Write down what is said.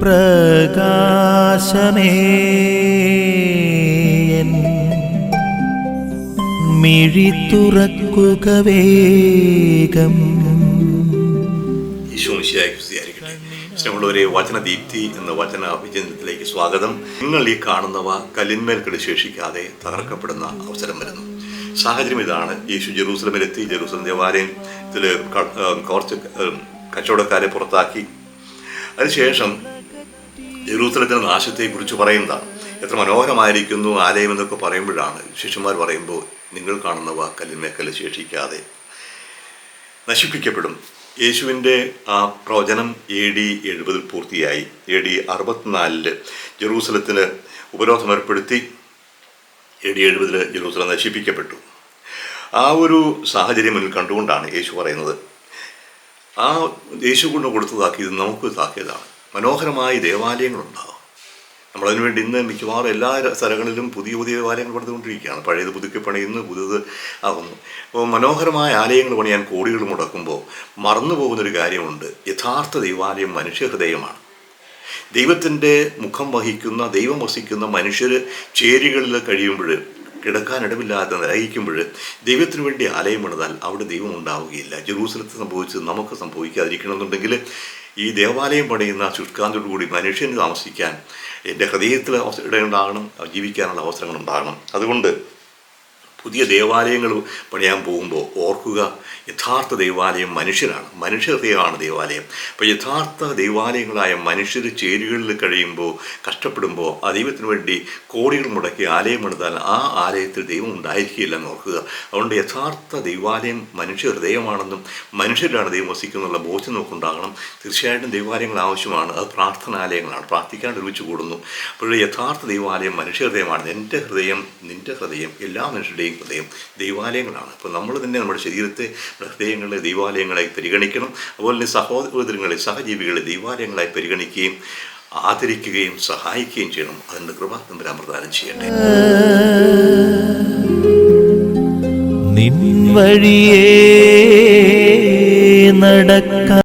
പ്രകാശമേ. മിഴി തുറക്കുക വേഗം. സ്നേഹമുള്ളവരെ വചനദീപ്തി എന്ന വചന വിചിന്തനത്തിലേക്ക് സ്വാഗതം. നിങ്ങൾ ഈ കാണുന്നവ കലിന്മേൽ കിട ശേഷിക്കാതെ തകർക്കപ്പെടുന്ന അവസരം വരുന്നു. സാഹചര്യം ഇതാണ്. യേശു ജെറൂസലമിലെത്തി. ജെറൂസലം ദേവാലയത്തിൽ കുറച്ച് കച്ചവടക്കാരെ പുറത്താക്കി. അതിനുശേഷം ജെറൂസലത്തിന്റെ നാശത്തെക്കുറിച്ച് പറയുന്നതാണ് എത്ര മനോഹരമായിരിക്കുന്നു ആലയം എന്നൊക്കെ പറയുമ്പോഴാണ് ശിഷ്യന്മാർ പറയുമ്പോൾ നിങ്ങൾ കാണുന്നവ കല്ലിന്മേക്കൽ ശേഷിക്കാതെ നശിപ്പിക്കപ്പെടും. യേശുവിന്റെ ആ പ്രവചനം എ ഡി എഴുപതിൽ പൂർത്തിയായി. എ ഡി അറുപത്തിനാലിൽ ജെറൂസലത്തിന് ഉപരോധം ഏർപ്പെടുത്തി എ ഡി എഴുപതിൽ ജെറൂസലം നശിപ്പിക്കപ്പെട്ടു. ആ ഒരു സാഹചര്യം മുന്നിൽ കണ്ടുകൊണ്ടാണ് യേശു പറയുന്നത്. ആ യേശു കൊണ്ട് കൊടുത്തതാക്കിയത് നമുക്ക് താക്കിയതാണ്. മനോഹരമായ ദേവാലയങ്ങളുണ്ടാകും നമ്മളതിനു വേണ്ടി ഇന്ന് മിക്കവാറും എല്ലാ സ്ഥലങ്ങളിലും പുതിയ പുതിയ ദേവാലയങ്ങൾ പണിതുകൊണ്ടിരിക്കുകയാണ്. പഴയത് പുതുക്കി പണിയുന്നു പുതിയത് ആകുന്നു. അപ്പോൾ മനോഹരമായ ആലയങ്ങൾ പണിയാൻ കോടികൾ മുടക്കുമ്പോൾ മറന്നു പോകുന്നൊരു കാര്യമുണ്ട്. യഥാർത്ഥ ദൈവാലയം മനുഷ്യഹൃദയമാണ്. ദൈവത്തിന്റെ മുഖം വഹിക്കുന്ന ദൈവം വസിക്കുന്ന മനുഷ്യർ ചേരികളിൽ കഴിയുമ്പോൾ കിടക്കാനിടമില്ലാതെ നിലയിക്കുമ്പോൾ ദൈവത്തിനു വേണ്ടി ആലയം പണിതാൽ അവിടെ ദൈവം ഉണ്ടാവുകയില്ല. ജെറൂസലത്ത് സംഭവിച്ചത് നമുക്ക് സംഭവിക്കാതിരിക്കണമെന്നുണ്ടെങ്കിൽ ഈ ദേവാലയം പണിയുന്ന ശുഷ്കാന്തോടുകൂടി മനുഷ്യന് താമസിക്കാൻ എന്റെ ഹൃദയത്തിൽ ഇടയുണ്ടാകണം ജീവിക്കാനുള്ള അവസരങ്ങൾ ഉണ്ടാകണം അതുകൊണ്ട് പുതിയ ദേവാലയങ്ങൾ പണിയാൻ പോകുമ്പോൾ ഓർക്കുക യഥാർത്ഥ ദേവാലയം മനുഷ്യരാണ്. മനുഷ്യഹൃദയമാണ് ദേവാലയം. അപ്പോൾ യഥാർത്ഥ ദൈവാലയങ്ങളായ മനുഷ്യർ ചേരുകളിൽ കഴിയുമ്പോൾ കഷ്ടപ്പെടുമ്പോൾ ആ ദൈവത്തിന് വേണ്ടി കോടികൾ മുടക്കി ആലയം എടുത്താൽ ആ ആലയത്തിൽ ദൈവം ഉണ്ടായിരിക്കില്ല എന്ന് ഓർക്കുക. അതുകൊണ്ട് യഥാർത്ഥ ദൈവാലയം മനുഷ്യ ഹൃദയമാണെന്നും മനുഷ്യരിലാണ് ദൈവം വസിക്കുന്നുള്ള ബോധ്യം നമുക്കുണ്ടാകണം. തീർച്ചയായിട്ടും ദൈവാലയങ്ങൾ ആവശ്യമാണ്. അത് പ്രാർത്ഥനാലയങ്ങളാണ്. പ്രാർത്ഥിക്കാൻ ഒരുമിച്ച് കൂടുന്നു. അപ്പോൾ യഥാർത്ഥ ദൈവാലയം മനുഷ്യഹൃദയമാണ്. എന്റെ ഹൃദയം നിന്റെ ഹൃദയം എല്ലാ മനുഷ്യരുടെയും ഹൃദയം ഹൃദയം ദൈവാലയങ്ങളാണ്. അപ്പോൾ നമ്മൾ തന്നെ നമ്മുടെ ശരീരത്തെ ഹൃദയങ്ങളെ ദൈവാലയങ്ങളായി പരിഗണിക്കണം. അതുപോലെ തന്നെ സഹോദരങ്ങളെ സഹജീവികളെ ദൈവാലയങ്ങളായി പരിഗണിക്കുകയും ആദരിക്കുകയും സഹായിക്കുകയും ചെയ്യണം. അതിന്റെ കൃപ നമ്പരാൻ പ്രദാനം ചെയ്യട്ടെ. നിൻ വഴിയേ നട